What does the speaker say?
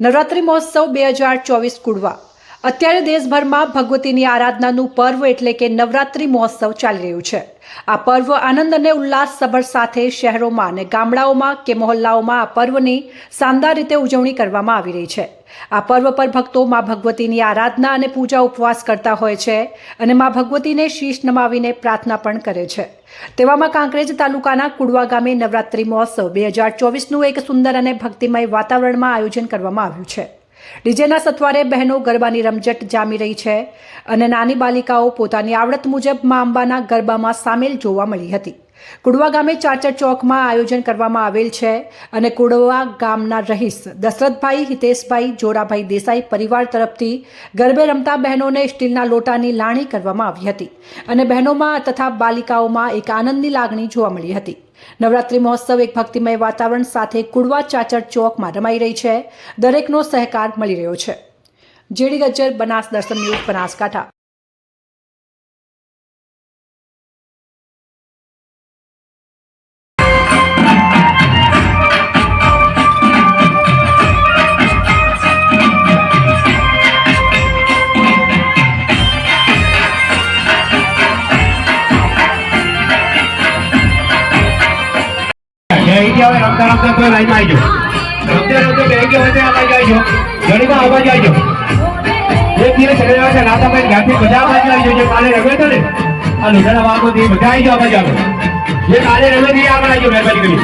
નવરાત્રિ મહોત્સવ બે હજાર ચોવીસ કુડવા. અત્યારે દેશભરમાં ભગવતીની આરાધનાનું પર્વ એટલે કે નવરાત્રિ મહોત્સવ ચાલી રહ્યું છે. આ પર્વ આનંદ અને ઉલ્લાસસભર સાથે શહેરોમાં અને ગામડાઓમાં કે મહોલ્લાઓમાં આ પર્વની શાનદાર રીતે ઉજવણી કરવામાં આવી રહી છે. આ પર્વ પર ભક્તો મા ભગવતીની આરાધના અને પૂજા ઉપવાસ કરતા હોય છે અને મા ભગવતીને શીશ નમાવીને પ્રાર્થના પણ કરે છે. તેવામાં કાંકરેજ તાલુકાના કુડવા ગામે નવરાત્રિ મહોત્સવ બે હજાર ચોવીસનું એક સુંદર અને ભક્તિમય વાતાવરણમાં આયોજન કરવામાં આવ્યું છે. ડીજેના સથવારે બહેનો ગરબાની રમઝટ જામી રહી છે અને નાની બાલિકાઓ પોતાની આવડત મુજબ મા અંબાના ગરબામાં સામેલ જોવા મળી હતી. કુડવા ગામે ચાચર ચોકમાં આયોજન કરવામાં આવેલ છે અને કુડવા ગામના રહીશ દશરથભાઈ, હિતેશભાઈ, જોરાભાઈ દેસાઈ પરિવાર તરફથી ગરબે રમતા બહેનોને સ્ટીલના લોટાની લાણી કરવામાં આવી હતી અને બહેનોમાં તથા બાલિકાઓમાં એક આનંદની લાગણી જોવા મળી હતી. નવરાત્રિ મહોત્સવ એક ભક્તિમય વાતાવરણ સાથે કુડવા ચાચર ચોકમાં રમાઈ રહી છે. દરેકનો સહકાર મળી રહ્યો છે. જેડી ગજ્જર, બનાસ દર્શન ન્યૂઝ બનાસકાંઠા. જયથી હવે રમતા રમતા કોઈ લાઈનમાં આવી જાઓ રમતા રમતે બે કે હોય આ બાજુ આવી જાઓ ઘડીમાં આ બાજુ એક દિવસ રવિવાર છે નાતાભાઈ ઘરથી બધા આ બાજુ આવી જાઓ જે કાલે રમે તો ને, આ લુધાના વાગોથી બધા આવી જાઓ આ બાજુ આવે. જે કાલે રમે તે આગળ આવી જાઓ મહેરબાની કરી